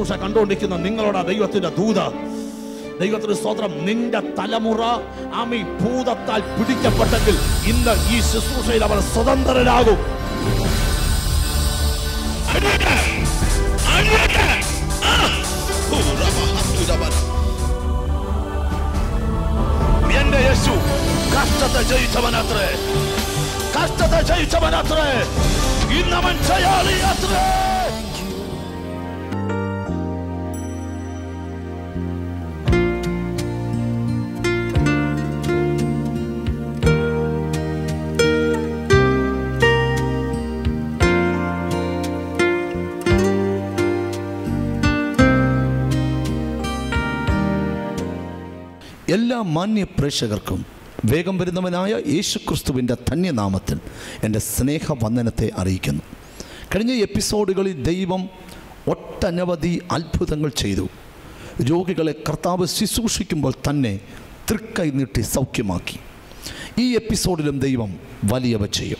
ശുശ്രൂഷ കണ്ടുകൊണ്ടിരിക്കുന്ന നിങ്ങളോട് ദൈവത്തിന്റെ ദൂത. ദൈവത്തിന് സ്തോത്രം. നിന്റെ തലമുറ ആമി ഭൂതത്താൽ പിടിക്കപ്പെട്ടെങ്കിൽ ഇന്ന് ഈ ശുശ്രൂഷയിൽ അവർ സ്വതന്ത്രരാകും. എന്റെ യേശു കഷ്ടത്തെ ജയിച്ചവനത്രേ. കഷ്ടത്തെ ജയിച്ചവനത്രേ. ഇന്നവൻ ജയാളിയത്രേ. എല്ലാ മാന്യ പ്രേക്ഷകർക്കും വേഗം വരുന്നവനായ യേശുക്രിസ്തുവിന്റെ ധന്യനാമത്തിൽ എന്റെ സ്നേഹവന്ദനത്തെ അറിയിക്കുന്നു. കഴിഞ്ഞ എപ്പിസോഡുകളിൽ ദൈവം ഒട്ടനവധി അത്ഭുതങ്ങൾ ചെയ്തു. രോഗികളെ കർത്താവ് ശുശ്രൂഷിക്കുമ്പോൾ തന്നെ തൃക്കൈ നീട്ടി സൗഖ്യമാക്കി. ഈ എപ്പിസോഡിലും ദൈവം വലിയവ ചെയ്യും.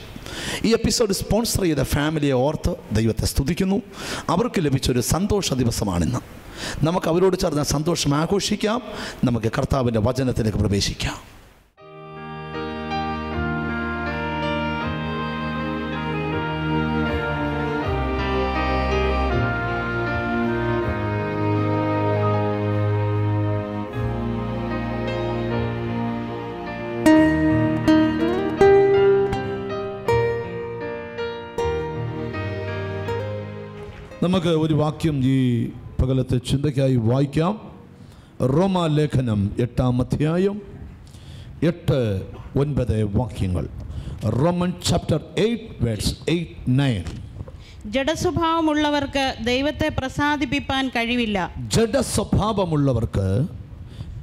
ഈ എപ്പിസോഡ് സ്പോൺസർ ചെയ്ത ഫാമിലിയെ ഓർത്ത് ദൈവത്തെ സ്തുതിക്കുന്നു. അവർക്ക് ലഭിച്ചൊരു സന്തോഷ ദിവസമാണിന്ന്. നമുക്ക് അവരോട് ചേർന്ന സന്തോഷം ആഘോഷിക്കാം. നമുക്ക് കർത്താവിന്റെ വചനത്തിലേക്ക് പ്രവേശിക്കാം. നമുക്ക് ഒരു വാക്യം ഈ പകലത്തെ ചിന്തയ്ക്കായി വായിക്കാം. റോമാലേഖനം എട്ടാം അധ്യായം എട്ട് ഒൻപത് വാക്യങ്ങൾ. Roman chapter eight words eight nine. ജഡസ്വഭാവമുള്ളവർക്ക് ദൈവത്തെ പ്രസാദിപ്പിക്കാൻ കഴിവില്ല. ജഡസ്വഭാവമുള്ളവർക്ക്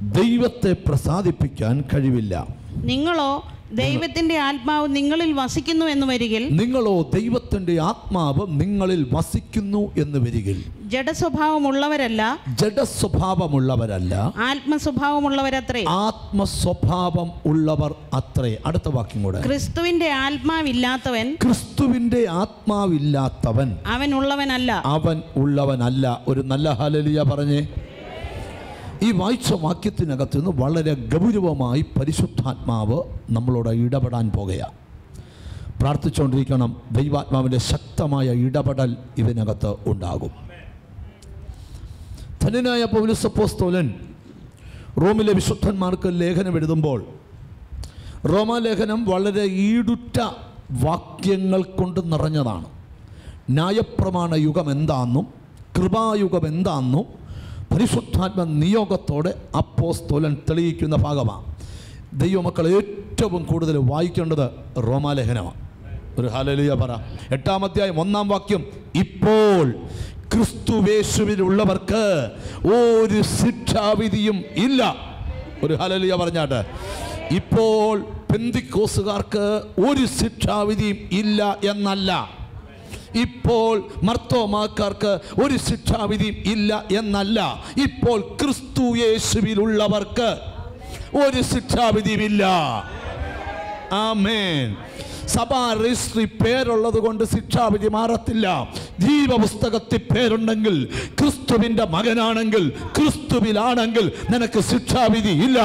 ദൈവത്തെ പ്രസാദിപ്പിക്കാൻ കഴിവില്ല. നിങ്ങളോ ദൈവത്തിന്റെ ആത്മാവ് നിങ്ങളിൽ വസിക്കുന്നു എന്ന് വരികിൽ നിങ്ങളോ ദൈവത്തിന്റെ ആത്മാവ് നിങ്ങളിൽ വസിക്കുന്നു എന്ന് വരികിൽ. ജഡസ്വഭാവമുള്ളവരല്ല. ജഡസ്വഭാവമുള്ളവരല്ല. ആത്മസ്വഭാവമുള്ളവരത്രേ. ആത്മസ്വഭാവം ഉള്ളവർ അത്രേ. അടുത്ത വാക്യം കൂടെ. ക്രിസ്തുവിന്റെ ആത്മാവില്ലാത്തവൻ ക്രിസ്തുവിന്റെ ആത്മാവില്ലാത്തവൻ. അവൻ ഉള്ളവനല്ല. അവൻ ഉള്ളവനല്ല. ഒരു നല്ല ഹലലിയ പറഞ്ഞേ. ഈ വായിച്ച വാക്യത്തിനകത്ത് നിന്ന് വളരെ ഗൗരവമായി പരിശുദ്ധാത്മാവ് നമ്മളോട് ഇടപെടാൻ പോകുകയാണ്. പ്രാർത്ഥിച്ചുകൊണ്ടിരിക്കണം ദൈവാത്മാവിന്റെ ശക്തമായ ഇടപെടൽ ഇതിനകത്ത് ഉണ്ടാകും. ധനനായ പൗലസപ്പോസ്തോലൻ റോമിലെ വിശുദ്ധന്മാർക്ക് ലേഖനം എഴുതുമ്പോൾ റോമാലേഖനം വളരെ ഈടുറ്റ വാക്യങ്ങൾ കൊണ്ട് നിറഞ്ഞതാണ്. ന്യായപ്രമാണ യുഗം എന്താണെന്നും കൃപായുഗം എന്താണെന്നും പരിശുദ്ധാത്മ നിയോഗത്തോടെ അപ്പോസ്തോലൻ തെളിയിക്കുന്ന ഭാഗമാണ്. ദൈവമക്കൾ ഏറ്റവും കൂടുതൽ വായിക്കേണ്ടത് റോമാലേഖനമാണ്. ഒരു ഹാലലിയ പറ. എട്ടാം അധ്യായം ഒന്നാം വാക്യം. ഇപ്പോൾ ക്രിസ്തുവേശുവിലുള്ളവർക്ക് ഒരു ശിക്ഷാവിധിയും ഇല്ല. ഒരു ഹലലിയ പറഞ്ഞാട്ടെ. ഇപ്പോൾ പെന്തിക്കോസുകാർക്ക് ഒരു ശിക്ഷാവിധിയും ഇല്ല എന്നല്ല. ഇപ്പോൾ മർത്തോമാക്കാർക്ക് ഒരു ശിക്ഷാവിധിയും ഇല്ല എന്നല്ല. ഇപ്പോൾ ക്രിസ്തു യേശുവിലുള്ളവർക്ക് ഒരു ശിക്ഷാവിധിയും ഇല്ല ആമേൻ. സഭാ രജിസ്ട്രി പേരുള്ളത് കൊണ്ട് ശിക്ഷാവിധി മാറത്തില്ല. ജീവപുസ്തകത്തിൽ പേരുണ്ടെങ്കിൽ ക്രിസ്തുവിന്റെ മകനാണെങ്കിൽ ക്രിസ്തുവിലാണെങ്കിൽ നിനക്ക് ശിക്ഷാവിധി ഇല്ല.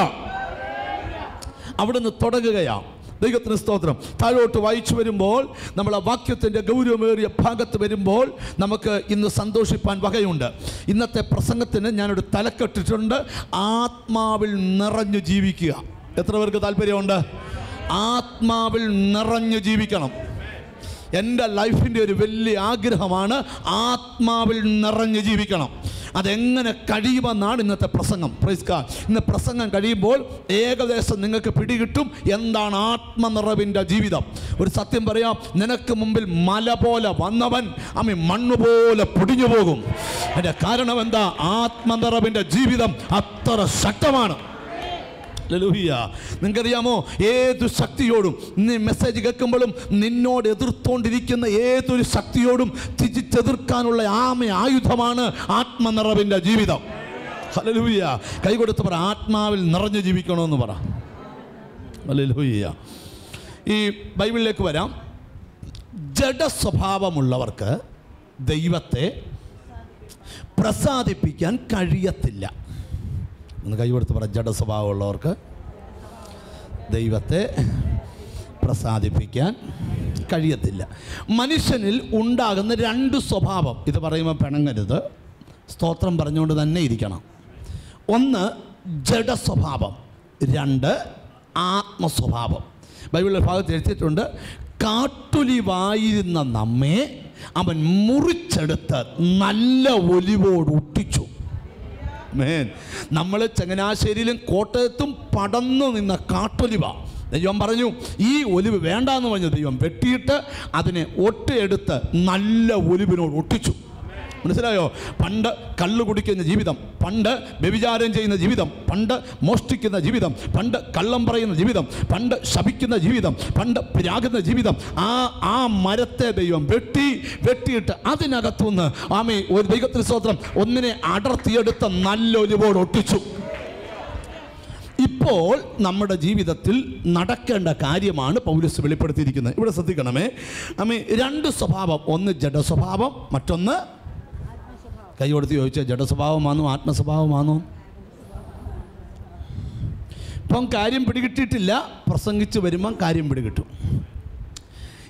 അവിടുന്ന് തുടങ്ങുകയാണ് ദൈവത്തിന് സ്തോത്രം. താഴോട്ട് വായിച്ചു വരുമ്പോൾ നമ്മൾ ആ വാക്യത്തിന്റെ ഗൗരവമേറിയ ഭാഗത്ത് വരുമ്പോൾ നമുക്ക് ഇന്ന് സന്തോഷിപ്പാൻ വകയുണ്ട്. ഇന്നത്തെ പ്രസംഗത്തിന് ഞാനൊരു തലക്കെട്ടിട്ടുണ്ട്. ആത്മാവിൽ നിറഞ്ഞു ജീവിക്കുക. എത്ര പേർക്ക് താല്പര്യമുണ്ട്? ആത്മാവിൽ നിറഞ്ഞു ജീവിക്കണം. എന്റെ ലൈഫിന്റെ ഒരു വലിയ ആഗ്രഹമാണ് ആത്മാവിൽ നിറഞ്ഞു ജീവിക്കണം. അതെങ്ങനെ കഴിയുമെന്നാണ് ഇന്നത്തെ പ്രസംഗം. പ്രൈസ്കാ ഇന്ന് പ്രസംഗം കഴിയുമ്പോൾ ഏകദേശം നിങ്ങൾക്ക് പിടികിട്ടും എന്താണ് ആത്മനിറവിന്റെ ജീവിതം. ഒരു സത്യം പറയാം നിനക്ക് മുമ്പിൽ മല പോലെ വന്നവൻ അമ്മ മണ്ണ് പോലെ പൊടിഞ്ഞു പോകും അതിന്റെ കാരണം എന്താ? ആത്മനിറവിന്റെ ജീവിതം അത്ര ശക്തമാണ്. നിങ്ങൾക്കറിയാമോ? ഏതു ശക്തിയോടും നീ മെസ്സേജ് കേൾക്കുമ്പോഴും നിന്നോട് എതിർത്തോണ്ടിരിക്കുന്ന ഏതൊരു ശക്തിയോടും തിരിച്ചെതിർക്കാനുള്ള ആമ ആയുധമാണ് ആത്മനിറവിന്റെ ജീവിതം. ഹലലൂയ കൈകൊടുത്ത് പറ ആത്മാവിൽ നിറഞ്ഞു ജീവിക്കണമെന്ന് പറ. ഹലലൂയ ഈ ബൈബിളിലേക്ക് വരാം. ജഡസ്വഭാവമുള്ളവർക്ക് ദൈവത്തെ പ്രസാദിപ്പിക്കാൻ കഴിയത്തില്ല. ഒന്ന് കൈ കൊടുത്ത് പറ ജഡ സ്വഭാവമുള്ളവർക്ക് ദൈവത്തെ പ്രസാദിപ്പിക്കാൻ കഴിയത്തില്ല. മനുഷ്യനിൽ ഉണ്ടാകുന്ന രണ്ട് സ്വഭാവം ഇത് പറയുമ്പോൾ പിണങ്ങരുത്. സ്തോത്രം പറഞ്ഞുകൊണ്ട് തന്നെ ഇരിക്കണം. ഒന്ന് ജഡ സ്വഭാവം. രണ്ട് ആത്മസ്വഭാവം. ബൈബിളിലെ ഭാഗത്ത് എഴുതിയിട്ടുണ്ട് കാട്ടുലിവായിരുന്ന നമ്മെ അവൻ മുറിച്ചെടുത്ത് നല്ല ഒലിവോട് ഒട്ടിച്ചു. മേൻ നമ്മൾ ചങ്ങനാശ്ശേരിയിലും കോട്ടയത്തും പടന്നു നിന്ന കാട്ടൊലിവ. ദൈവം പറഞ്ഞു ഈ ഒലിവ് വേണ്ടാന്ന് പറഞ്ഞു ദൈവം വെട്ടിയിട്ട് അതിനെ ഒട്ടെടുത്ത് നല്ല ഒലിവിനോട് ഒട്ടിച്ചു. മനസ്സിലായോ? പണ്ട് കല്ല് കുടിക്കുന്ന ജീവിതം പണ്ട് വ്യഭിചാരം ചെയ്യുന്ന ജീവിതം പണ്ട് മോഷ്ടിക്കുന്ന ജീവിതം പണ്ട് കള്ളം പറയുന്ന ജീവിതം പണ്ട് ശപിക്കുന്ന ജീവിതം പണ്ട് പിരാകുന്ന ജീവിതം. ആ ആ മരത്തെ ദൈവം വെട്ടി വെട്ടിയിട്ട് അതിനകത്തുനിന്ന് ആമേ ഒരു ദൈവത്തിന് സ്തോത്രം ഒന്നിനെ അടർത്തിയെടുത്ത നല്ലൊലിവോട് ഒട്ടിച്ചു. ഇപ്പോൾ നമ്മുടെ ജീവിതത്തിൽ നടക്കേണ്ട കാര്യമാണ് പൗലസ് വെളിപ്പെടുത്തിയിരിക്കുന്നത്. ഇവിടെ ശ്രദ്ധിക്കണമേ. അമ്മേ രണ്ട് സ്വഭാവം ഒന്ന് ജഡസ്വഭാവം മറ്റൊന്ന് കൈ കൊടുത്ത് ചോദിച്ചാൽ ജഡസ്വഭാവമാണോ ആത്മസ്വഭാവമാണോ ഇപ്പം കാര്യം പിടികിട്ടിയിട്ടില്ല. പ്രസംഗിച്ച് വരുമ്പം കാര്യം പിടികിട്ടും.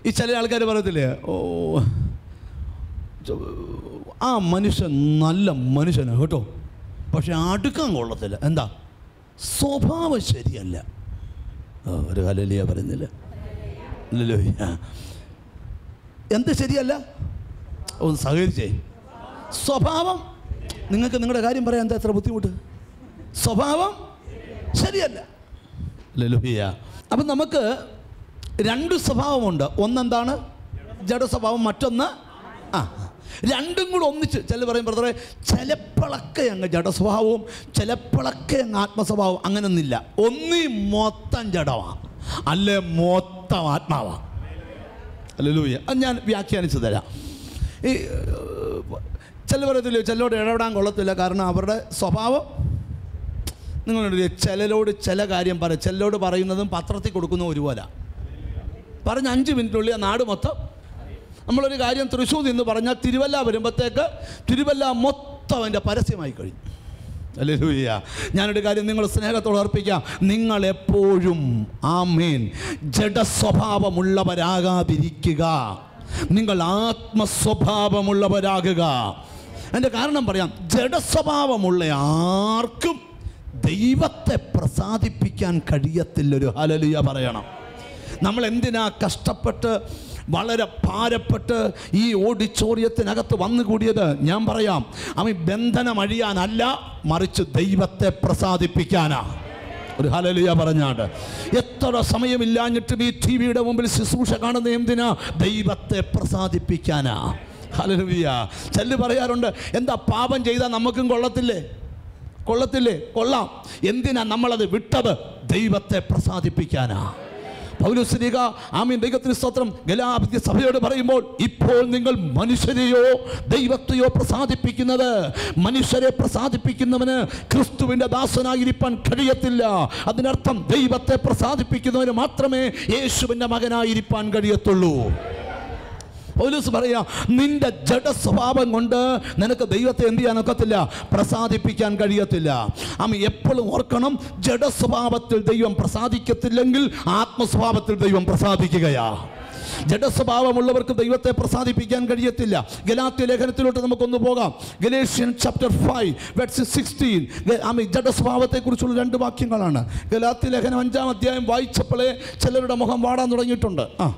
ഈ ചില ആൾക്കാർ പറയത്തില്ലേ ഓ ആ മനുഷ്യൻ നല്ല മനുഷ്യനാണ് കേട്ടോ. പക്ഷെ അടുക്കാൻ കൊള്ളത്തില്ല. എന്താ? സ്വഭാവം ശരിയല്ല. ഒരു ഹലലിയ പറയുന്നില്ല? എന്ത് ശരിയല്ല? ഒന്ന് സഹകരിച്ചേ. സ്വഭാവം. നിങ്ങൾക്ക് നിങ്ങളുടെ കാര്യം പറയാൻ എന്താ എത്ര ബുദ്ധിമുട്ട്? സ്വഭാവം ശരിയല്ല. ലലുഹിയ. അപ്പം നമുക്ക് രണ്ട് സ്വഭാവമുണ്ട്. ഒന്നെന്താണ്? ജഡ സ്വഭാവം മറ്റൊന്ന് ആ. രണ്ടും കൂടെ ഒന്നിച്ച്. ചില പറയും ബ്രദറെ ചിലപ്പോഴൊക്കെ അങ്ങ് ജഡസ്വഭാവവും ചിലപ്പോഴൊക്കെ അങ്ങ് ആത്മസ്വഭാവം അങ്ങനൊന്നില്ല. ഒന്നീ മൊത്തം ജഡമാണ് അല്ലേ മൊത്തം ആത്മാവാണ് അല്ലൂയ്യ അത് ഞാൻ വ്യാഖ്യാനിച്ചു തരാം. ഈ ചില പറയത്തില്ല? ചിലരോട് ഇടപെടാൻ കൊള്ളത്തില്ല. കാരണം അവരുടെ സ്വഭാവം നിങ്ങളുടെ ചിലരോട് ചില കാര്യം പറയും ചിലരോട് പറയുന്നതും പത്രത്തിൽ കൊടുക്കുന്ന ഒരുപോലെ. പറഞ്ഞ അഞ്ച് മിനിറ്റിനുള്ളിൽ നാട് മൊത്തം നമ്മളൊരു കാര്യം തൃശ്ശൂർ നിന്ന് പറഞ്ഞാൽ തിരുവല്ല വരുമ്പോഴത്തേക്ക് തിരുവല്ല മൊത്തം അതിന്റെ പരസ്യമായി കഴിഞ്ഞു അല്ലേ ലൂയ്യ ഞാനൊരു കാര്യം നിങ്ങൾ സ്നേഹത്തോട് അർപ്പിക്കാം. നിങ്ങൾ എപ്പോഴും ആമേൻ. ജഡസ്വഭാവമുള്ളവരാകാതിരിക്കുക. നിങ്ങൾ ആത്മസ്വഭാവമുള്ളവരാകുക. എന്റെ കാരണം പറയാം. ജഡസ്വഭാവമുള്ള ആർക്കും ദൈവത്തെ പ്രസാദിപ്പിക്കാൻ കഴിയത്തില്ലൊരു ഹലലിയ പറയണം. നമ്മൾ എന്തിനാ കഷ്ടപ്പെട്ട് വളരെ ഭാരപ്പെട്ട് ഈ ഓഡിറ്റോറിയത്തിനകത്ത് വന്നുകൂടിയത് ഞാൻ പറയാം അവൻ ബന്ധനം അഴിയാനല്ല മറിച്ച് ദൈവത്തെ പ്രസാദിപ്പിക്കാനാ. ഒരു ഹലലിയ പറഞ്ഞാണ്ട്. എത്ര സമയമില്ലാഞ്ഞിട്ടും ഈ ടി വിയുടെ മുമ്പിൽ ശുശ്രൂഷ കാണുന്ന എന്തിനാ? ദൈവത്തെ പ്രസാദിപ്പിക്കാനാ. ഹലലുയ ചെല്ല് പറയാറുണ്ട് എന്താ പാപം ചെയ്താൽ നമുക്കും കൊള്ളത്തില്ലേ? കൊള്ളത്തില്ലേ? കൊള്ളാം. എന്തിനാ നമ്മളത് വിട്ടത്? ദൈവത്തെ പ്രസാദിപ്പിക്കാനാ. പൗലുസ്ലിക ആമീൻ. ദൈവത്തിന് സ്തോത്രം. ഗലാഭിത്യ സഭയോട് പറയുമ്പോൾ ഇപ്പോൾ നിങ്ങൾ മനുഷ്യരെയോ ദൈവത്തെയോ പ്രസാദിപ്പിക്കുന്നത്? മനുഷ്യരെ പ്രസാദിപ്പിക്കുന്നവന് ക്രിസ്തുവിന്റെ ദാസനായിരിക്കാൻ കഴിയത്തില്ല. അതിനർത്ഥം ദൈവത്തെ പ്രസാദിപ്പിക്കുന്നവന് മാത്രമേ യേശുവിന്റെ മകനായിരിക്കാൻ കഴിയത്തുള്ളൂ. പൗലൂസ് പറയാ നിന്റെ ജഡ സ്വഭാവം കൊണ്ട് നിനക്ക് ദൈവത്തെ എന്ത് ചെയ്യാൻ ഒക്കത്തില്ല? പ്രസാദിപ്പിക്കാൻ കഴിയത്തില്ല. അമ്മ എപ്പോഴും ഓർക്കണം ജഡ സ്വഭാവത്തിൽ ദൈവം പ്രസാദിക്കത്തില്ലെങ്കിൽ ആത്മസ്വഭാവത്തിൽ ദൈവം പ്രസാദിക്കുകയാ. ജഡസ്വഭാവമുള്ളവർക്ക് ദൈവത്തെ പ്രസാദിപ്പിക്കാൻ കഴിയത്തില്ല. ഗലാത്യ ലേഖനത്തിലോട്ട് നമുക്കൊന്ന് പോകാം. Galatian chapter five verses sixteen Ami ജഡസ്വഭാവത്തെക്കുറിച്ചുള്ള രണ്ട് വാക്യങ്ങളാണ്. ഗലാത്യ ലേഖനം അഞ്ചാം അധ്യായം വായിച്ചപ്പോഴേ ചിലരുടെ മുഖം വാടാൻ തുടങ്ങിയിട്ടുണ്ട്. ആ.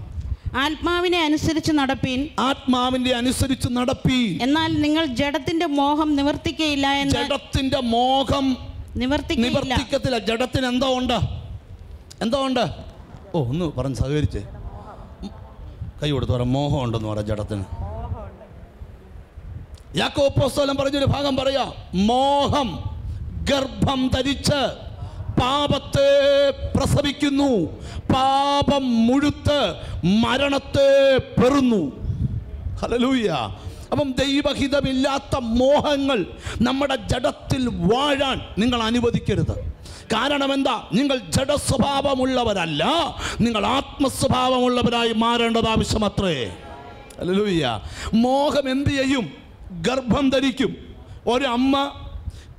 ആത്മാവിനെ അനുസരിച്ച് നടപ്പീൻ. ആത്മാവിന്റെ അനുസരിച്ച് നടപ്പീൻ. എന്നാൽ നിങ്ങൾ ജഡത്തിന്റെ മോഹം നിവർത്തിക്കയില്ല എന്ന് ജഡത്തിന്റെ മോഹം നിവർത്തിക്കത്തില്ല. ജഡത്തിന് എന്തോ ഉണ്ട്? എന്തോ ഉണ്ട്? ഓ ഒന്ന് പറഞ്ഞ് സഹകരിച്ച്. കൈ കൊടുത്ത് പറ മോഹം ഉണ്ടെന്ന് പറ ജഡത്തിന്. യാക്കോപ്പോസ്തലം പറഞ്ഞൊരു ഭാഗം പറയാ. മോഹം ഗർഭം ധരിച്ച് പാപത്തെ പ്രസവിക്കുന്നു. പാപം മുഴുത്ത് മരണത്തെ പെറുന്നു. ഹലലൂയ അപ്പം ദൈവഹിതമില്ലാത്ത മോഹങ്ങൾ നമ്മുടെ ജഡത്തിൽ വാഴാൻ നിങ്ങൾ അനുവദിക്കരുത്. കാരണം എന്താ? നിങ്ങൾ ജഡസ്വഭാവമുള്ളവരല്ല. നിങ്ങൾ ആത്മസ്വഭാവമുള്ളവരായി മാറേണ്ടത് ആവശ്യമത്രേ. അല്ലൂയ്യ മോഹം എന്ത് ചെയ്യും? ഗർഭം ധരിക്കും. ഒരമ്മ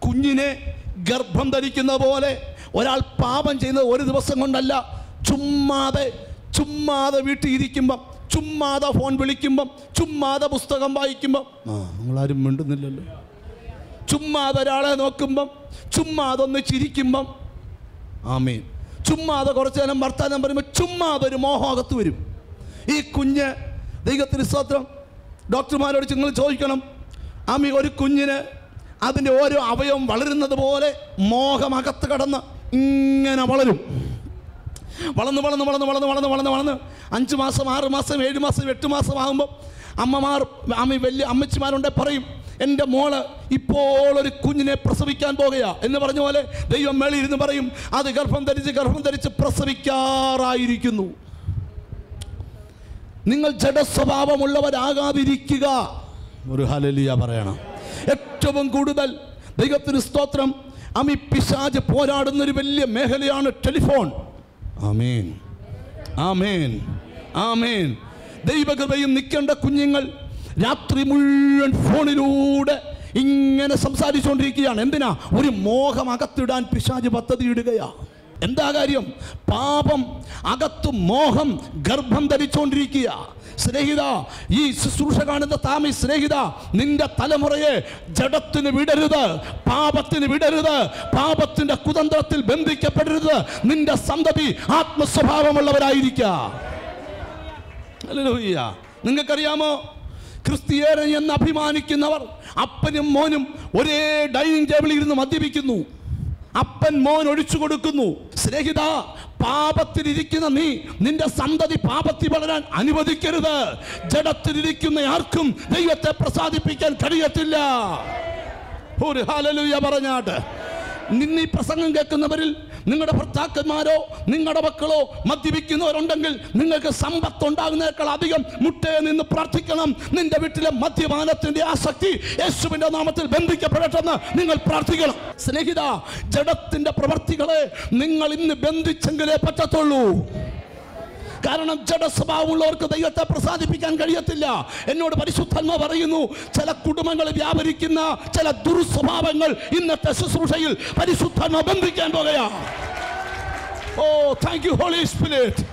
കുഞ്ഞിനെ ഗർഭം ധരിക്കുന്ന പോലെ ഒരാൾ പാപം ചെയ്യുന്നത് ഒരു ദിവസം കൊണ്ടല്ല. ചുമ്മാതെ ചുമ്മാതെ വീട്ടിൽ ഇരിക്കുമ്പം ചുമ്മാതെ ഫോൺ വിളിക്കുമ്പം ചുമ്മാതെ പുസ്തകം വായിക്കുമ്പം. ആ നിങ്ങളാരും മിണ്ടുന്നില്ലല്ലോ. ചുമ്മാതെ ഒരാളെ നോക്കുമ്പം ചുമ്മാതെ ഒന്ന് ചിരിക്കുമ്പം. ആമീൻ. ചുമ്മാതെ കുറച്ച് നേരം വർത്താനം പറയുമ്പോൾ ചുമ്മാതെ ഒരു മോഹകത്ത് വരും. ഈ കുഞ്ഞ് ദൈവത്തിന് സ്തോത്രം. ഡോക്ടർമാരോട് നിങ്ങൾ ചോദിക്കണം. ആമി ഒരു കുഞ്ഞിന് അതിന്റെ ഓരോ അവയവം വളരുന്നത് പോലെ മോഹം അകത്ത് കടന്ന് ഇങ്ങനെ വളരും. വളർന്ന് വളർന്ന് വളർന്ന് വളർന്ന് വളർന്ന് വളർന്ന് വളർന്ന് അഞ്ച് മാസം ആറ് മാസം ഏഴ് മാസം എട്ട് മാസം ആകുമ്പോൾ അമ്മമാർ അമ്മ വലിയ അമ്മച്ചിമാരുണ്ടെ പറയും എന്റെ മോൾ ഇപ്പോൾ ഒരു കുഞ്ഞിനെ പ്രസവിക്കാൻ പോകുകയാ എന്ന് പറഞ്ഞ പോലെ ദൈവം മേളിൽ ഇരുന്ന് പറയും അത് ഗർഭം ധരിച്ച് ഗർഭം ധരിച്ച് പ്രസവിക്കാറായിരിക്കുന്നു. നിങ്ങൾ ജഡസ്വഭാവമുള്ളവരാകാതിരിക്കുക. ഒരു ഹലലിയ പറയണം. ഏറ്റവും കൂടുതൽ ദൈവത്തിന് സ്തോത്രം അമി പിശാജ് പോരാടുന്ന ഒരു വലിയ മേഖലയാണ് ടെലിഫോൺ. ആമേൻ. ആമേൻ. ആമേൻ. ദൈവകൃപയും നിൽക്കേണ്ട കുഞ്ഞുങ്ങൾ രാത്രി മുഴുവൻ ഫോണിലൂടെ ഇങ്ങനെ സംസാരിച്ചുകൊണ്ടിരിക്കുകയാണ്. എന്തിനാ? ഒരു മോഹം അകത്തിടാൻ പിശാജ് പദ്ധതി എന്താ കാര്യം? പാപം അകത്തും മോഹം ഗർഭം ധരിച്ചുകൊണ്ടിരിക്കുക സ്നേഹിത ഈ ശുശ്രൂഷ കാണുന്ന താമി സ്നേഹിത നിന്റെ തലമുറയെ ജഡത്തിന് വിടരുത് പാപത്തിന് വിടരുത് പാപത്തിന്റെ കുതന്ത്രത്തിൽ ബന്ധിക്കപ്പെടരുത്. നിന്റെ സന്തതി ആത്മസ്വഭാവമുള്ളവരായിരിക്കുക. നിങ്ങൾക്കറിയാമോ? ക്രിസ്ത്യാനി എന്ന് അഭിമാനിക്കുന്നവർ അപ്പനും മോനും ഒരേ ഡൈനിങ് ടേബിളിൽ ഇരുന്ന് മദ്യപിക്കുന്നു. അപ്പൻ മോൻ ഒഴിച്ചു കൊടുക്കുന്നു. സ്നേഹിത പാപത്തിലിരിക്കുന്ന നീ നിന്റെ സന്തതി പാപത്തിൽ വളരാൻ അനുവദിക്കരുത്. ജഡത്തിലിരിക്കുന്ന ആർക്കും ദൈവത്തെ പ്രസാദിപ്പിക്കാൻ കഴിയത്തില്ല. ഒരു ഹാലലൂയ പറഞ്ഞാട്ട്. നിന്നീ പ്രസംഗം കേൾക്കുന്നവരിൽ നിങ്ങളുടെ ഭർത്താക്കന്മാരോ നിങ്ങളുടെ മക്കളോ മദ്യപിക്കുന്നവരുണ്ടെങ്കിൽ നിങ്ങൾക്ക് സമ്പത്ത് ഉണ്ടാകുന്നതിനേക്കാൾ അധികം മുട്ടയെ നിന്ന് പ്രാർത്ഥിക്കണം. നിന്റെ വീട്ടിലെ മദ്യപാനത്തിന്റെ ആസക്തി യേശുവിന്റെ നാമത്തിൽ ബന്ധിക്കപ്പെടട്ടെന്ന് നിങ്ങൾ പ്രാർത്ഥിക്കണം. സ്നേഹിത ജഡത്തിന്റെ പ്രവർത്തികളെ നിങ്ങൾ ഇന്ന് ബന്ധിച്ചെങ്കിലേ പറ്റത്തുള്ളൂ. കാരണം ജഡസ്വഭാവമുള്ളവർക്ക് ദൈവത്തെ പ്രസാദിപ്പിക്കാൻ കഴിയത്തില്ല. എന്നോട് പരിശുദ്ധന്മ പറയുന്നു ചില കുടുംബങ്ങൾ വ്യാപരിക്കുന്ന ചില ദുർസ്വഭാവങ്ങൾ ഇന്നത്തെ ശുശ്രൂഷയിൽ പരിശുദ്ധന്മ ബന്ധിക്കാൻ പോകുകയാ oh thank you holy spirit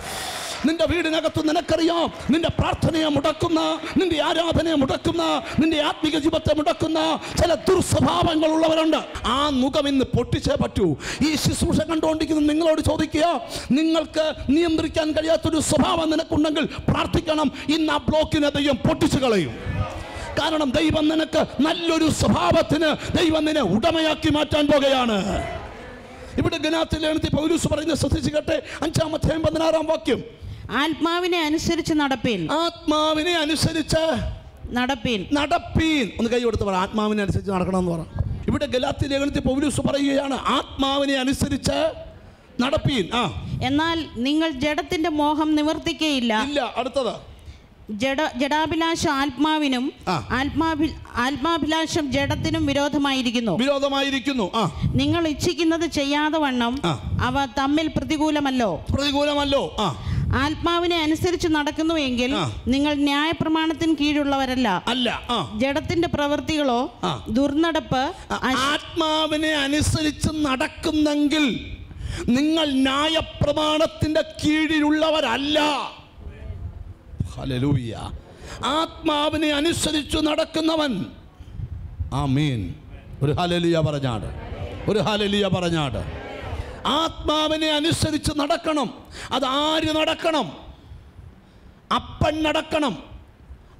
നിന്റെ വീടിനകത്ത് നിനക്കറിയാം. നിന്റെ പ്രാർത്ഥനയെ മുടക്കുന്ന നിന്റെ ആരാധനയെ മുടക്കുന്ന നിന്റെ ആത്മീക ജീവിതത്തെ മുടക്കുന്ന ചില ദുർസ്വഭാവങ്ങൾ ഉള്ളവരുണ്ട് ആ മുഖം ഇന്ന് പൊട്ടിച്ചേ പറ്റൂ. ഈ ശുശ്രൂഷ കണ്ടുകൊണ്ടിരിക്കുന്ന നിങ്ങളോട് ചോദിക്കുക നിങ്ങൾക്ക് നിയന്ത്രിക്കാൻ കഴിയാത്തൊരു സ്വഭാവം നിനക്കുണ്ടെങ്കിൽ പ്രാർത്ഥിക്കണം. ഇന്ന് ആ ബ്ലോക്കിനെ ദൈവം പൊട്ടിച്ചു കളയും. കാരണം ദൈവം നിനക്ക് നല്ലൊരു സ്വഭാവത്തിന് ദൈവം നിന്നെ ഉടമയാക്കി മാറ്റാൻ പോകുകയാണ്. ഇവിടെ ഗനാത്തിൽ എഴുതി പൗലൂസ് പറയുന്ന ശ്രദ്ധിച്ചു കേട്ടെ അഞ്ചാമത്തെ പതിനാറാം വാക്യം. ആത്മാവിനെ അനുസരിച്ച് നടപ്പീൻ. ആത്മാവിനെ അനുസരിച്ച് നടപ്പീൻ. നടപ്പീൻ. ഒന്ന് കൈ കൊടുത്ത് പറ ആത്മാവിനെ അനുസരിച്ച് നടക്കണം എന്ന് പറ. ഇവിടെ ഗലാത്തി ലേഖനത്തിൽ പൗലൂസ് പറയുകയാണ് ആത്മാവിനെ അനുസരിച്ച് നടപ്പീൻ. ആ. എന്നാൽ നിങ്ങൾ ജഡത്തിന്റെ മോഹം നിവർത്തിക്കയില്ല. ഇല്ല അടുത്തത്. ജഡ ജഡാഭിലാഷ ആത്മാവിനും. ആത്മാഭി ആത്മാഭിലാഷം ജഡത്തിനും വിരോധമായിരിക്കുന്നു. വിരോധമായിരിക്കുന്നു ആ. നിങ്ങൾ ഇച്ഛിക്കുന്നത് ചെയ്യാതെ വണ്ണം അവ തമ്മിൽ പ്രതികൂലമല്ലോ. പ്രതികൂലമല്ലോ ആ. ആത്മാവിനെ അനുസരിച്ച് നടക്കുന്നു എങ്കിൽ നിങ്ങൾ ന്യായപ്രമാണത്തിന് കീഴുള്ളവരല്ല. അല്ല ആ. ജഡത്തിന്റെ പ്രവൃത്തികളോ ദുർനടപ്പ് ആത്മാവിനെ അനുസരിച്ച് നടക്കുന്നെങ്കിൽ നിങ്ങൾ ന്യായപ്രമാണത്തിന്റെ കീഴിലുള്ളവരല്ല. ആത്മാവിനെ അനുസരിച്ച് നടക്കുന്നവൻ. ആമീൻ. ഒരു ഹലലിയ പറഞ്ഞാട്. ഒരു ഹലലിയ പറഞ്ഞാട്. ആത്മാവിനെ അനുസരിച്ച് നടക്കണം. അത് ആര് നടക്കണം? അപ്പൻ നടക്കണം.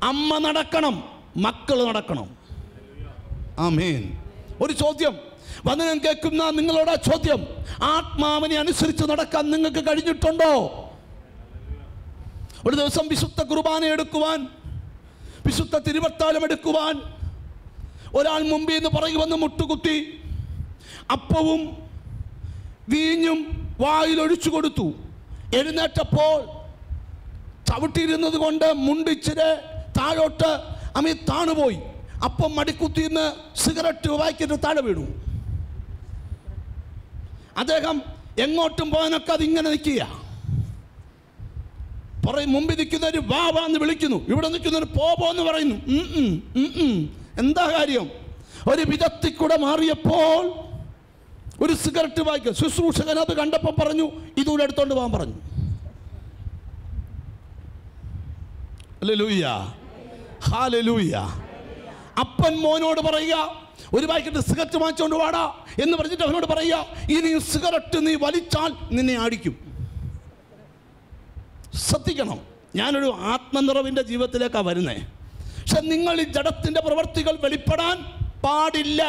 അമ്മ നടക്കണം. മക്കൾ നടക്കണം. ആമേൻ. ഒരു ചോദ്യം. വന്ന് വചനം കേൾക്കുന്ന നിങ്ങളോട് ആ ചോദ്യം. ആത്മാവിനെ അനുസരിച്ച് നടക്കാൻ നിങ്ങൾക്ക് കഴിഞ്ഞിട്ടുണ്ടോ? ഒരു ദിവസം വിശുദ്ധ കുർബാന എടുക്കുവാൻ വിശുദ്ധ തിരുവത്താലം എടുക്കുവാൻ ഒരാൾ മുമ്പിൽ നിന്ന് പറയുമെന്ന് മുട്ടുകുത്തി അപ്പവും വീഞ്ഞും വായിലൊഴിച്ചു കൊടുത്തു. എഴുന്നേറ്റപ്പോൾ ചവിട്ടിയിരുന്നത് കൊണ്ട് മുണ്ടിച്ചിര താഴോട്ട് അമി താണുപോയി. അപ്പം മടിക്കുത്തിന്ന് സിഗരറ്റ് വായിക്കിട്ട് താഴെ വീണു. അദ്ദേഹം എങ്ങോട്ടും പോകാനൊക്കെ അതിങ്ങനെ നിൽക്കുക പറയും മുമ്പിൽ നിൽക്കുന്ന ഒരു വാ എന്ന് വിളിക്കുന്നു. ഇവിടെ നിൽക്കുന്ന ഒരു പോ എന്ന് പറയുന്നു. എന്താ കാര്യം? ഒരു വിധത്തിൽ കൂടെ മാറിയപ്പോൾ ഒരു സിഗരറ്റ് വായിക്കുക ശുശ്രൂഷകൻ അത് കണ്ടപ്പോൾ പറഞ്ഞു ഇതുകൂടെ എടുത്തോണ്ട് പോകാൻ പറഞ്ഞു. അപ്പൻ മോനോട് പറയുക ഒരു പാക്കറ്റ് സിഗരറ്റ് വാങ്ങിച്ചോണ്ട് വാടാ എന്ന് പറഞ്ഞിട്ട് അവനോട് പറയുക ഇനി സിഗരറ്റ് നീ വലിച്ചാൽ നിന്നെ അടിക്കും. ശ്രദ്ധിക്കണം. ഞാനൊരു ആത്മനിറവിന്റെ ജീവിതത്തിലേക്കാണ് വരുന്നത് പക്ഷെ നിങ്ങൾ ഈ ജഡത്തിന്റെ പ്രവൃത്തികൾ വെളിപ്പെടാൻ പാടില്ല.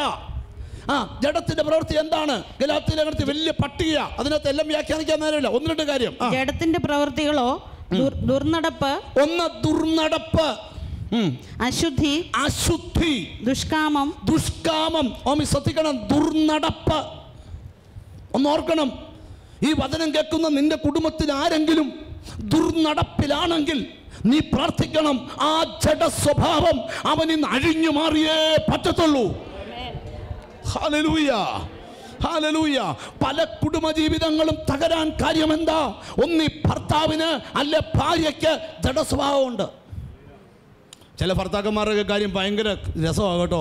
ആ ജഡത്തിന്റെ പ്രവൃത്തി എന്താണ്? ഗലാത്തിലെ വലിയ പട്ടിക അതിനകത്ത് എല്ലാം വ്യാഖ്യാനിക്കാൻ നേരമില്ല. ഒന്ന് രണ്ട് കാര്യം. ജഡത്തിന്റെ പ്രവൃത്തികളോ ദുർനടപ്പ് ഒന്ന് ദുർനടപ്പ്. അശുദ്ധി അശുദ്ധി. ദുഷ്കാമം ദുഷ്കാമം. ഓമി ശ്രദ്ധിക്കണം. ദുർനടപ്പ്. ഒന്ന് ഓർക്കണം. ഈ വചനം കേൾക്കുന്ന നിന്റെ കുടുംബത്തിൽ ആരെങ്കിലും ദുർനടപ്പിലാണെങ്കിൽ നീ പ്രാർത്ഥിക്കണം. ആ ജഡ സ്വഭാവം അവനിന്ന് നിന്ന് അഴിഞ്ഞു മാറിയേ പറ്റത്തുള്ളൂ. ഹാലലൂയ ഹാലലൂയ പല കുടുംബ ജീവിതങ്ങളും തകരാൻ കാര്യമെന്താ? ഒന്നി ഭർത്താവിന് അല്ല ഭാര്യയ്ക്ക് ജഡസ്വഭാവമുണ്ട് ചില ഭർത്താക്കന്മാരുടെ കാര്യം ഭയങ്കര രസമാണ് കേട്ടോ.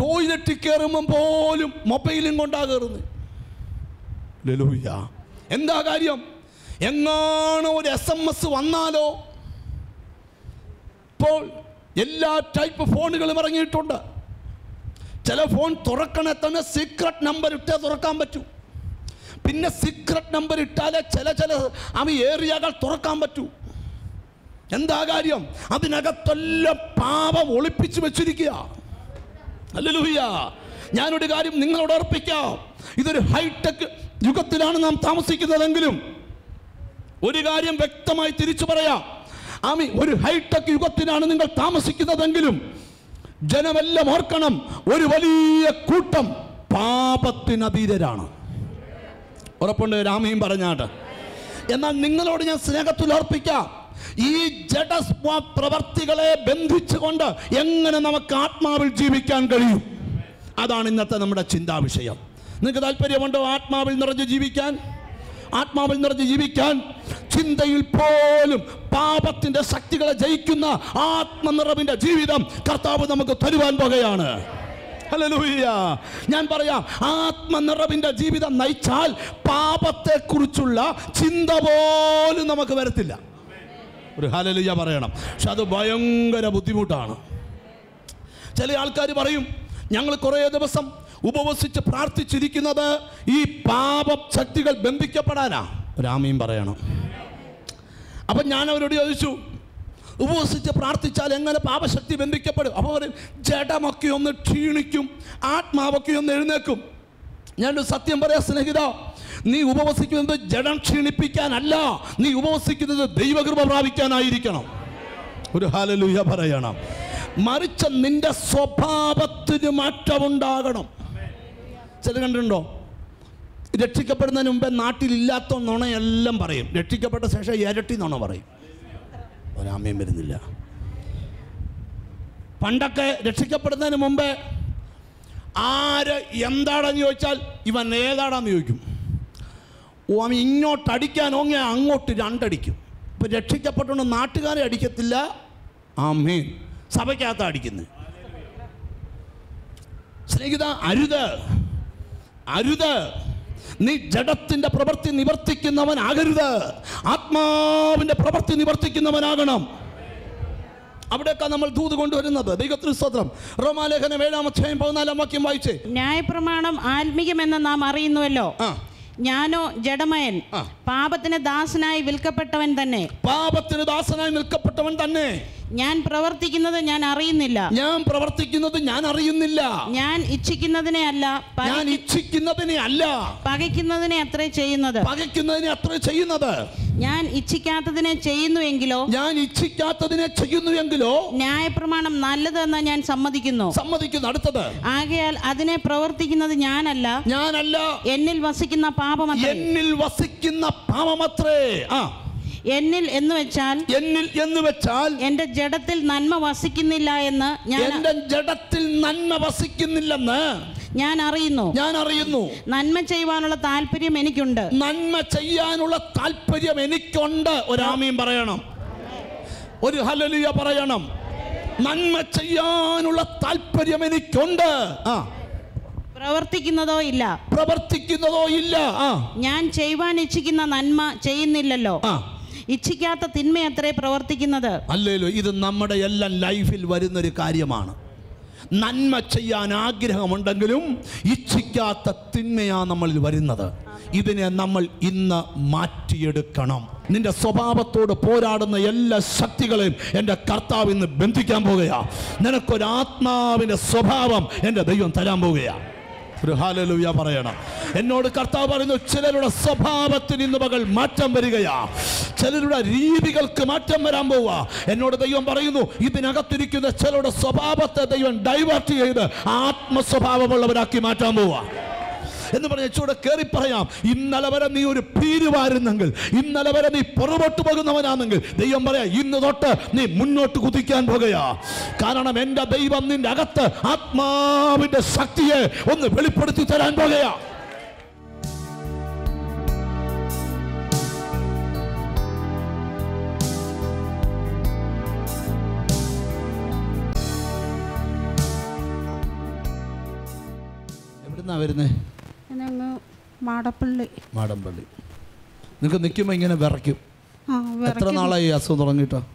ടോയ്ലറ്റിൽ കയറുമ്പം പോലും മൊബൈലും കൊണ്ടാ കയറുന്നത് ലലൂയ എന്താ കാര്യം? എങ്ങാണോ ഒരു എസ് എം എസ് വന്നാലോ ഇപ്പോൾ എല്ലാ ടൈപ്പ് ഫോണുകളും ഇറങ്ങിയിട്ടുണ്ട്. ചില ഫോൺ തുറക്കണേ തന്നെ സീക്രട്ട് നമ്പർ ഇട്ടേ തുറക്കാൻ പറ്റൂ. പിന്നെ സീക്രട്ട് നമ്പർ ഇട്ടാലേ ചില ചില അവ ഏരിയകൾ തുറക്കാൻ പറ്റൂ. എന്താ കാര്യം? അതിനകത്തെല്ലാം പാപം ഒളിപ്പിച്ചു വെച്ചിരിക്കുക. അല്ലൂയ്യ ഞാനൊരു കാര്യം നിങ്ങളോട് ഓർപ്പിക്കാം ഇതൊരു ഹൈടെക് യുഗത്തിലാണ് നാം താമസിക്കുന്നതെങ്കിലും ഒരു കാര്യം വ്യക്തമായി തിരിച്ചു പറയാം. ആമി ഒരു ഹൈടെക് യുഗത്തിലാണ് നിങ്ങൾ താമസിക്കുന്നതെങ്കിലും ജനമെല്ലാം ഓർക്കണം ഒരു വലിയ കൂട്ടം പാപത്തിനതീതരാണ്. ഉറപ്പുണ്ട് രാമയും പറഞ്ഞാട്ട്. എന്നാൽ നിങ്ങളോട് ഞാൻ സ്നേഹത്തിൽ ഓർപ്പിക്കാം ഈ ജഡ പ്രവർത്തികളെ ബന്ധിച്ചുകൊണ്ട് എങ്ങനെ നമുക്ക് ആത്മാവിൽ ജീവിക്കാൻ കഴിയും? അതാണ് ഇന്നത്തെ നമ്മുടെ ചിന്താവിഷയം. നിങ്ങൾക്ക് താല്പര്യമുണ്ടോ ആത്മാവിൽ നിറഞ്ഞു ജീവിക്കാൻ? ആത്മാവിൽ നിറഞ്ഞ് ജീവിക്കാൻ ചിന്തയിൽ പോലും പാപത്തിന്റെ ശക്തികളെ ജയിക്കുന്ന ആത്മനിറവിന്റെ ജീവിതം കർത്താവ് നമുക്ക് തരുവാൻ പോകുകയാണ് ഞാൻ പറയാം ആത്മനിറവിന്റെ ജീവിതം നയിച്ചാൽ പാപത്തെക്കുറിച്ചുള്ള ചിന്ത പോലും നമുക്ക് വരത്തില്ല. ഒരു ഹലലുയ പറയണം. പക്ഷെ അത് ഭയങ്കര ബുദ്ധിമുട്ടാണ്. ചില ആൾക്കാർ പറയും ഞങ്ങൾ കുറേ ദിവസം ഉപവസിച്ച് പ്രാർത്ഥിച്ചിരിക്കുന്നത് ഈ പാപ ശക്തികൾ ബന്ധിക്കപ്പെടാനാ. രാമയും പറയണം. അപ്പം ഞാൻ അവരോട് ചോദിച്ചു ഉപവസിച്ച് പ്രാർത്ഥിച്ചാൽ എങ്ങനെ പാപശക്തി ബന്ധിക്കപ്പെടും? അപ്പോൾ പറയും ജഡമൊക്കെ ഒന്ന് ക്ഷീണിക്കും ആത്മാവൊക്കെ ഒന്ന് എഴുന്നേക്കും ഞാനൊരു സത്യം പറയാ സ്നേഹിത നീ ഉപവസിക്കുന്നത് ജഡം ക്ഷീണിപ്പിക്കാനല്ല നീ ഉപവസിക്കുന്നത് ദൈവകൃപ പ്രാപിക്കാനായിരിക്കണം. ഒരു ഹാലലൂഹ പറയണം. മറിച്ച് നിന്റെ സ്വഭാവത്തിന് മാറ്റമുണ്ടാകണം. ചില കണ്ടിട്ടുണ്ടോ? രക്ഷിക്കപ്പെടുന്നതിന് മുമ്പേ നാട്ടിലില്ലാത്ത നുണയെല്ലാം പറയും. രക്ഷിക്കപ്പെട്ട ശേഷം ഇരട്ടി നുണ പറയും. ഒരാമയും വരുന്നില്ല. പണ്ടൊക്കെ രക്ഷിക്കപ്പെടുന്നതിന് മുമ്പേ ആര് എന്താണെന്ന് ചോദിച്ചാൽ ഇവൻ ഏതാടാന്ന് ചോദിക്കും. ഓ അവൻ ഇങ്ങോട്ട് അടിക്കാൻ ഓങ്ങിയ അങ്ങോട്ട് രണ്ടടിക്കും. ഇപ്പം രക്ഷിക്കപ്പെട്ടുകൊണ്ട് നാട്ടുകാരെ അടിക്കത്തില്ല. ആമേൻ. സഭയ്ക്കകത്താണ് അടിക്കുന്നത് സ്നേഹിത അരുത്. അരുത്. നീ ജഡത്തിന്റെ പ്രവൃത്തി നിവർത്തിക്കുന്നവനാകരുത്. ആത്മാവിന്റെ പ്രവൃത്തി നിവർത്തിക്കുന്നവനാകണം. അവിടെയൊക്കെ നമ്മൾ ദൂത് കൊണ്ടുവരുന്നത്. ദൈവത്തിന് സ്തോത്രം. റോമാലേഖനം ഏഴാം അധ്യായം പതിനാലാം വാക്യം വായിച്ചേ. ന്യായപ്രമാണം ആത്മീകമെന്ന് നാം അറിയുന്നുവല്ലോ. ഞാനോ ജഡമയൻ. പാപത്തിന് ദാസനായി വിൽക്കപ്പെട്ടവൻ തന്നെ. പാപത്തിന് ദാസനായി വിൽക്കപ്പെട്ടവൻ തന്നെ. ഞാൻ പ്രവർത്തിക്കുന്നത് ഞാൻ അറിയുന്നില്ല. ഞാൻ പ്രവർത്തിക്കുന്നത് ഞാൻ അറിയുന്നില്ല. ഞാൻ ഇച്ഛിക്കുന്നതിനെ അല്ല ഞാൻ ഇച്ഛിക്കുന്നതിനെ അല്ല. പകയ്ക്കുന്നതിനെ അത്രേ ചെയ്യുന്നത്. പകയ്ക്കുന്നതിനെ അത്ര ചെയ്യുന്നത്. ഞാൻ ഇച്ഛിക്കാത്തതിനെ ചെയ്യുന്നുവെങ്കിലോ ഞാൻ ഇച്ഛിക്കാത്തതിനെ ചെയ്യുന്നുവെങ്കിലോ ന്യായപ്രമാണം നല്ലതെന്ന് ഞാൻ സമ്മതിക്കുന്നു. സമ്മതിക്കുന്നു. അടുത്തത്. ആകയാൽ അതിനെ പ്രവർത്തിക്കുന്നത് ഞാനല്ല. ഞാനല്ല. എന്നിൽ വസിക്കുന്ന പാപമത്രേ. എന്നിൽ വസിക്കുന്ന പാപമത്രേ. ആ. എന്നിൽ എന്ന് വെച്ചാൽ എന്നിൽ എന്ന് വെച്ചാൽ എന്റെ ജഡത്തിൽ നന്മ വസിക്കുന്നില്ല എന്ന് ഞാൻ എന്റെ ജഡത്തിൽ നന്മ വസിക്കുന്നില്ലെന്ന് ഞാൻ അറിയുന്നു. ഞാൻ അറിയുന്നു. നന്മ ചെയ്യുവാനുള്ള താല്പര്യം എനിക്കുണ്ട്. നന്മ ചെയ്യാനുള്ള താല്പര്യം എനിക്കുണ്ട്. ഒരാമയും പറയണം. ഒരു ഹലലിയ പറയണം. നന്മ ചെയ്യാനുള്ള താല്പര്യം എനിക്കുണ്ട്. ആ. പ്രവർത്തിക്കുന്നതോ ഇല്ല. പ്രവർത്തിക്കുന്നതോ ഇല്ല. ഞാൻ ചെയ്യുവാൻ ഇച്ഛിക്കുന്ന നന്മ ചെയ്യുന്നില്ലല്ലോ. ആ തിന്മ അത്രേ പ്രവർത്തിക്കുന്നത്? അല്ലേലോ ഇത് നമ്മുടെ എല്ലാം ലൈഫിൽ വരുന്നൊരു കാര്യമാണ്. നന്മ ചെയ്യാൻ ആഗ്രഹമുണ്ടെങ്കിലും ഇച്ഛിക്കാത്ത തിന്മയാണ് നമ്മളിൽ വരുന്നത്. ഇതിനെ നമ്മൾ ഇന്ന് മാറ്റിയെടുക്കണം. നിന്റെ സ്വഭാവത്തോട് പോരാടുന്ന എല്ലാ ശക്തികളെയും എന്റെ കർത്താവ് ഇന്ന് ബന്ധിക്കാൻ പോവുകയാണ് നിനക്കൊരാത്മാവിന്റെ സ്വഭാവം എന്റെ ദൈവം തരാൻ പോകുകയാ. ഒരു ഹാലലുയ പറയണം. എന്നോട് കർത്താവ് പറയുന്നു ചിലരുടെ സ്വഭാവത്തിന് ഇന്ന് മകൾ മാറ്റം വരികയാ. ചിലരുടെ രീതികൾക്ക് മാറ്റം വരാൻ പോവുക എന്നോട് ദൈവം പറയുന്നു ഇതിനകത്തിരിക്കുന്ന ചിലരുടെ സ്വഭാവത്തെ ദൈവം ഡൈവേർട്ട് ചെയ്ത് ആത്മസ്വഭാവമുള്ളവരാക്കി മാറ്റാൻ പോവുക എന്ന് പറഞ്ഞ ചൂടെ കയറി പറയാം ഇന്നലെ വരെ നീ ഒരു പീരുവായിരുന്നെങ്കിൽ ഇന്നലെ വരെ നീ പുറകോട്ട് പോകുന്നവനാണെങ്കിൽ ദൈവം പറയാം ഇന്ന് തൊട്ട് നീ മുന്നോട്ട് കുതിക്കാൻ പോകുകയാ. കാരണം എന്റെ ദൈവം നിന്റെ അകത്ത് ആത്മാവിന്റെ ശക്തിയെ ഒന്ന് വെളിപ്പെടുത്തി തരാൻ പോകുകയാ. എവിടുന്നാ വരുന്നേ? ഞങ്ങൾ മാടപ്പള്ളി. മാടമ്പള്ളി. നിങ്ങൾക്ക് നിൽക്കുമ്പോൾ ഇങ്ങനെ വിറയ്ക്കും. ആ എത്ര വിറയ്ക്കും. നാളായി ഈ അസുഖം തുടങ്ങിയിട്ടോ?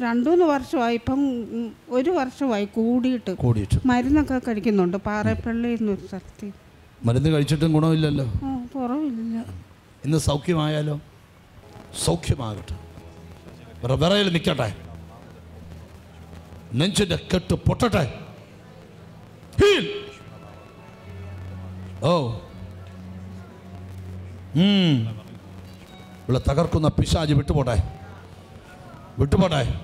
രണ്ടുമൂന്ന് വർഷമായി. ഇപ്പം ഒരു വർഷമായി കൂടിയിട്ട്. കൂടിയിട്ട്. മരുന്നൊക്കെ കഴിക്കുന്നുണ്ട്. പാറപ്പള്ളി എന്നൊരു സ്ഥലത്ത്. മരുന്ന് കഴിച്ചിട്ടും ഗുണമില്ലല്ലോ. ആ കുറവില്ല. ഇന്ന് സൗഖ്യമായാലോ? സൗഖ്യമാകട്ടെ. വേറെ വിറയിൽ നിൽക്കട്ടെ നെഞ്ചിന്റെ കെട്ട് പൊട്ടട്ടെ? ഓ. ഇവിടെ തകർക്കുന്ന പിശാജ് വിട്ടുപോട്ടെ. വിട്ടുപോട്ടെ.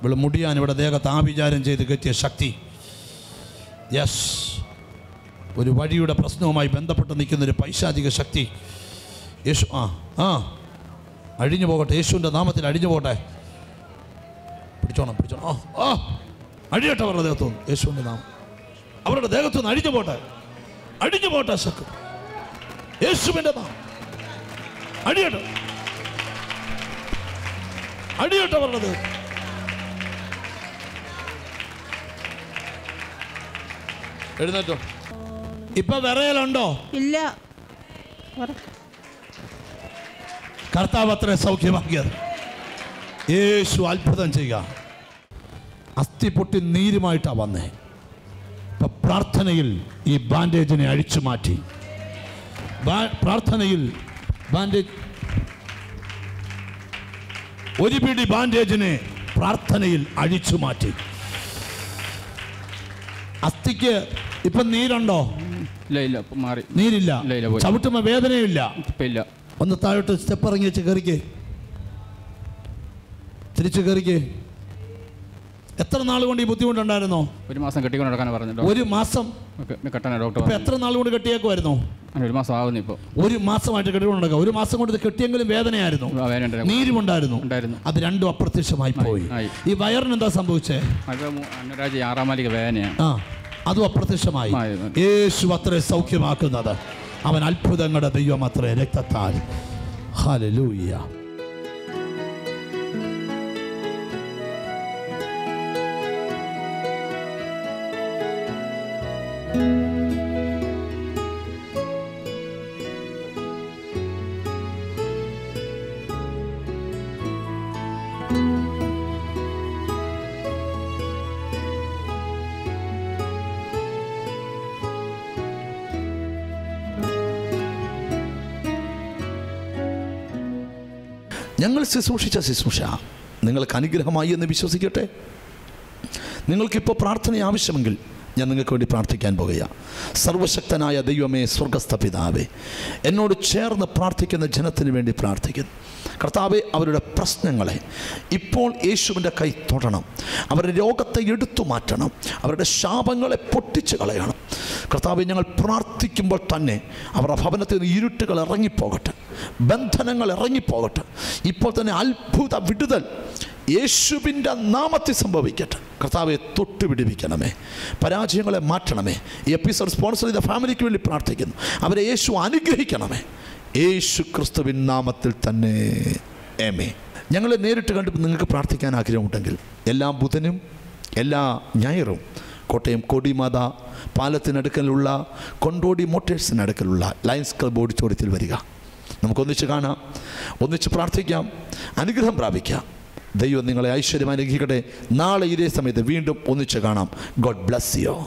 ഇവിടെ മുടിയാൻ ഇവിടെ ദേഹത്ത് ആഭിചാരം ചെയ്ത് കെട്ടിയ ശക്തി. യെസ് ഒരു വഴിയുടെ പ്രശ്നവുമായി ബന്ധപ്പെട്ട് നിൽക്കുന്ന ഒരു പൈശാചിക ശക്തി. യേശു ആ ആ. അഴിഞ്ഞു പോകട്ടെ. യേശുവിന്റെ നാമത്തിൽ അഴിഞ്ഞു പോകട്ടെ. പിടിച്ചോണം പിടിച്ചോണം. ആ ആ. അഴിയട്ടെ അവരുടെ ദേഹത്തു യേശുവിന്റെ നാമം. അവരുടെ ദേഹത്തുനിന്ന് അഴിഞ്ഞു പോട്ടെ അഴിഞ്ഞു പോട്ടെ ശക്ക് യേശുവിന്റെ നാമം. അടിയട്ടെ. അടിയട്ടെ പറഞ്ഞത്. എഴുന്നേറ്റോ? ഇപ്പൊ വിറയലുണ്ടോ? ഇല്ല. കർത്താവ് അത്ര സൗഖ്യമാക്കിയത്. യേശു അത്ഭുതം ചെയ്യുക. അസ്ഥി പൊട്ടി നീരുമായിട്ടാണ് വന്നേ. പ്രാർത്ഥനയിൽ ഈ ബാൻഡേജിനെ അഴിച്ചു മാറ്റി. പ്രാർത്ഥനയിൽ ബാൻഡേജ് ഒരു പിടി ബാൻഡേജിനെ പ്രാർത്ഥനയിൽ അഴിച്ചു മാറ്റി. അസ്ഥിക്ക് ഇപ്പൊ നീരുണ്ടോ? ഇല്ല ഇല്ല മാറി. നീരില്ല. ചവിട്ടുമ്പോ വേദനയില്ല ഇല്ല. ഒന്ന് താഴോട്ട് സ്റ്റെപ്പ് ഇറങ്ങി വെച്ച് കയറിക്കേ തിരിച്ചു കയറിക്കേ എത്ര നാൾ കൊണ്ട് ഈ ബുദ്ധിമുട്ടുണ്ടായിരുന്നോ? ഒരു മാസം കെട്ടിക്കൊണ്ട് നടക്കാൻ പറഞ്ഞു ഒരു മാസം. കെട്ടാൻ ഡോക്ടർ ഇപ്പൊ എത്ര നാൾ കൊണ്ട് കെട്ടിയേക്കുമായിരുന്നു ഒരു മാസം ആവുന്നു ഇപ്പോൾ ഒരു മാസമായിട്ട് കെട്ടിക്കൊണ്ട് നടക്കുക. ഒരു മാസം കൊണ്ട് കെട്ടിയെങ്കിലും വേദനയായിരുന്നു. നീരും ഉണ്ടായിരുന്നു. നീരുമുണ്ടായിരുന്നു. ഉണ്ടായിരുന്നു. അത് രണ്ടും അപ്രത്യക്ഷമായി പോയി. ഈ വയറിന് എന്താ സംഭവിച്ചേ? അത് മു- ആറാം മാലിക വേദനയാണ്. ആ അതും അപ്രത്യക്ഷമായി. യേശു അത്ര സൗഖ്യമാക്കുന്നത്. അവൻ അത്ഭുതങ്ങളുടെ ദൈവം അത്ര രക്തത്താൽ. ഹല്ലേലൂയ. ഞങ്ങൾ ശുശ്രൂഷിച്ച ശുശ്രൂഷ നിങ്ങൾക്ക് അനുഗ്രഹമായി എന്ന് വിശ്വസിക്കട്ടെ? നിങ്ങൾക്കിപ്പോൾ പ്രാർത്ഥന ആവശ്യമെങ്കിൽ ഞാൻ നിങ്ങൾക്ക് വേണ്ടി പ്രാർത്ഥിക്കാൻ പോകുകയാണ് സർവശക്തനായ ദൈവമേ സ്വർഗസ്ഥ പിതാവേ എന്നോട് ചേർന്ന് പ്രാർത്ഥിക്കുന്ന ജനത്തിന് വേണ്ടി പ്രാർത്ഥിക്കുന്നു. കർത്താവെ അവരുടെ പ്രശ്നങ്ങളെ ഇപ്പോൾ യേശുവിന്റെ കൈ തൊടണം. അവരുടെ രോഗത്തെ എടുത്തു മാറ്റണം. അവരുടെ ശാപങ്ങളെ പൊട്ടിച്ചു കളയണം. കർത്താവെ ഞങ്ങൾ പ്രാർത്ഥിക്കുമ്പോൾ തന്നെ അവരുടെ ഭവനത്തിൽ നിന്ന് ഇരുട്ടുകൾ ഇറങ്ങിപ്പോകട്ടെ ബന്ധനങ്ങൾ ഇറങ്ങിപ്പോകട്ടെ. ഇപ്പോൾ തന്നെ അത്ഭുത വിടുതൽ യേശുവിന്റെ നാമത്തിൽ സംഭവിക്കട്ടെ. കർത്താവെ തൊട്ട് പിടിപ്പിക്കണമേ. പരാജയങ്ങളെ മാറ്റണമേ. ഈ എപ്പിസോഡ് സ്പോൺസർ ചെയ്ത ഫാമിലിക്ക് വേണ്ടി പ്രാർത്ഥിക്കുന്നു. അവരെ യേശു അനുഗ്രഹിക്കണമേ. യേശു ക്രിസ്തുവിൻ നാമത്തിൽ തന്നെ. ഏമേ ഞങ്ങളെ നേരിട്ട് കണ്ടിപ്പോൾ നിങ്ങൾക്ക് പ്രാർത്ഥിക്കാൻ ആഗ്രഹമുണ്ടെങ്കിൽ എല്ലാ ബുധനും എല്ലാ ഞായറും കോട്ടയം കൊടിമത പാലത്തിനടുക്കലുള്ള കൊണ്ടോടി മോട്ടേഴ്സിനടുക്കലുള്ള ലയൻസ് ക്ലബ് ഓഡിറ്റോറിയത്തിൽ വരിക. നമുക്കൊന്നിച്ച് കാണാം. ഒന്നിച്ച് പ്രാർത്ഥിക്കാം. അനുഗ്രഹം പ്രാപിക്കാം. ദൈവം നിങ്ങളെ ഐശ്വര്യം അനുഗ്രഹിക്കട്ടെ. നാളെ ഇതേ സമയത്ത് വീണ്ടും ഒന്നിച്ച് കാണാം. God bless you